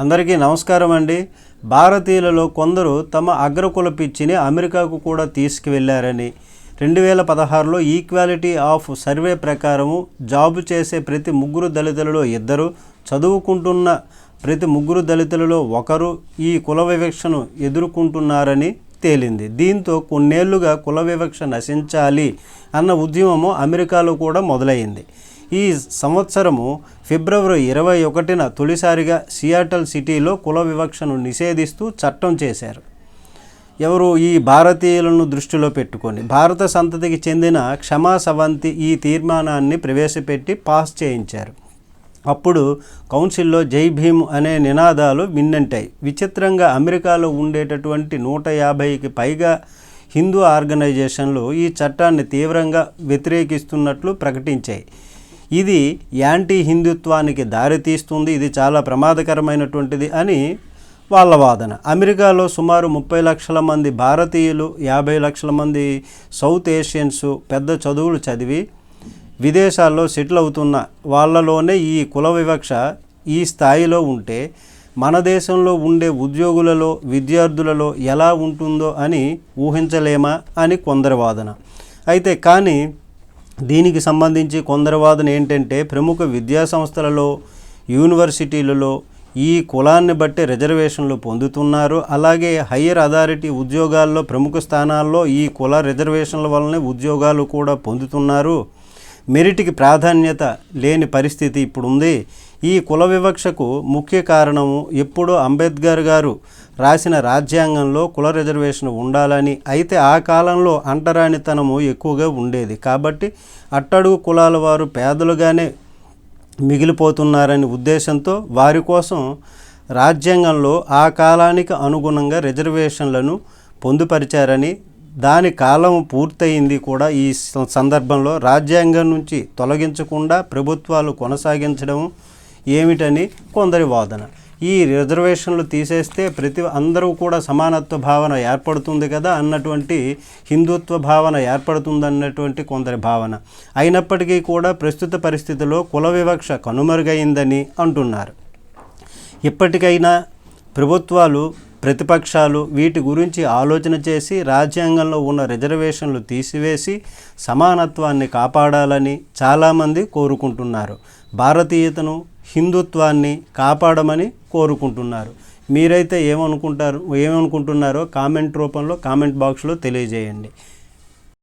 అందరికీ నమస్కారం అండి. భారతీయులలో కొందరు తమ అగ్రకుల పిచ్చిని అమెరికాకు కూడా తీసుకువెళ్ళారని. రెండు వేల పదహారులో ఈక్వాలిటీ ఆఫ్ సర్వే ప్రకారము జాబు చేసే ప్రతి ముగ్గురు దళితులలో ఇద్దరు చదువుకుంటున్న ప్రతి ముగ్గురు దళితులలో ఒకరు ఈ కుల వివక్షను ఎదుర్కొంటున్నారని తేలింది. దీంతో కొన్నేళ్ళుగా కుల వివక్ష నశించాలి అన్న ఉద్యమము అమెరికాలో కూడా మొదలైంది. ఈ సంవత్సరము ఫిబ్రవరి ఇరవై ఒకటిన తొలిసారిగా సియాటల్ సిటీలో కుల వివక్షను నిషేధిస్తూ చట్టం చేశారు. ఎవరు ఈ భారతీయులను దృష్టిలో పెట్టుకొని భారత సంతతికి చెందిన క్షమా సవంతి ఈ తీర్మానాన్ని ప్రవేశపెట్టి పాస్ చేయించారు. అప్పుడు కౌన్సిల్లో జై భీమ్ అనే నినాదాలు విన్నంటాయి. విచిత్రంగా అమెరికాలో ఉండేటటువంటి నూట యాభైకి పైగా హిందూ ఆర్గనైజేషన్లు ఈ చట్టాన్ని తీవ్రంగా వ్యతిరేకిస్తున్నట్లు ప్రకటించాయి. ఇది యాంటీ హిందుత్వానికి దారితీస్తుంది ఇది చాలా ప్రమాదకరమైనటువంటిది అని వాళ్ళ వాదన. అమెరికాలో సుమారు ముప్పై లక్షల మంది భారతీయులు యాభై లక్షల మంది సౌత్ ఏషియన్స్ పెద్ద చదువులు చదివి విదేశాల్లో సెటిల్ అవుతున్న వాళ్ళలోనే ఈ కుల వివక్ష ఈ స్థాయిలో ఉంటే మన దేశంలో ఉండే ఉద్యోగులలో విద్యార్థులలో ఎలా ఉంటుందో అని ఊహించలేమా అని కొందరి వాదన. అయితే కానీ దీనికి సంబంధించి కొందరి వాదన ఏంటంటే ప్రముఖ విద్యా సంస్థలలో యూనివర్సిటీలలో ఈ కులాన్ని బట్టి రిజర్వేషన్లు పొందుతున్నారు. అలాగే హయ్యర్ అథారిటీ ఉద్యోగాల్లో ప్రముఖ స్థానాల్లో ఈ కుల రిజర్వేషన్ల వల్లనే ఉద్యోగాలు కూడా పొందుతున్నారు. మెరిట్కి ప్రాధాన్యత లేని పరిస్థితి ఇప్పుడుంది. ఈ కుల వివక్షకు ముఖ్య కారణము ఎప్పుడో అంబేద్కర్ గారు రాసిన రాజ్యాంగంలో కుల రిజర్వేషన్ ఉండాలని అయితే ఆ కాలంలో అంటరానితనము ఎక్కువగా ఉండేది. కాబట్టి అట్టడుగు కులాల వారు పేదలుగానే మిగిలిపోతున్నారనే ఉద్దేశంతో వారి కోసం రాజ్యాంగంలో ఆ కాలానికి అనుగుణంగా రిజర్వేషన్లను పొందుపరిచారని దాని కాలం పూర్తయింది కూడా ఈ స- సందర్భంలో రాజ్యాంగం నుంచి తొలగించకుండా ప్రభుత్వాలు కొనసాగించడం ఏమిటని కొందరి వాదన. ఈ రిజర్వేషన్లు తీసేస్తే ప్రతి అందరూ కూడా సమానత్వ భావన ఏర్పడుతుంది కదా అన్నటువంటి హిందుత్వ భావన ఏర్పడుతుంది అన్నటువంటి కొందరి భావన. అయినప్పటికీ కూడా ప్రస్తుత పరిస్థితిలో కుల వివక్ష కనుమరుగైందని అంటున్నారు. ఇప్పటికైనా ప్రభుత్వాలు ప్రతిపక్షాలు వీటి గురించి ఆలోచన చేసి రాజ్యాంగంలో ఉన్న రిజర్వేషన్లు తీసివేసి సమానత్వాన్ని కాపాడాలని చాలామంది కోరుకుంటున్నారు. భారతీయతను హిందుత్వాన్ని కాపాడమని కోరుకుంటున్నారు. మీరైతే ఏమనుకుంటారు ఏమనుకుంటున్నారో కామెంట్ రూపంలో కామెంట్ బాక్స్లో తెలియజేయండి.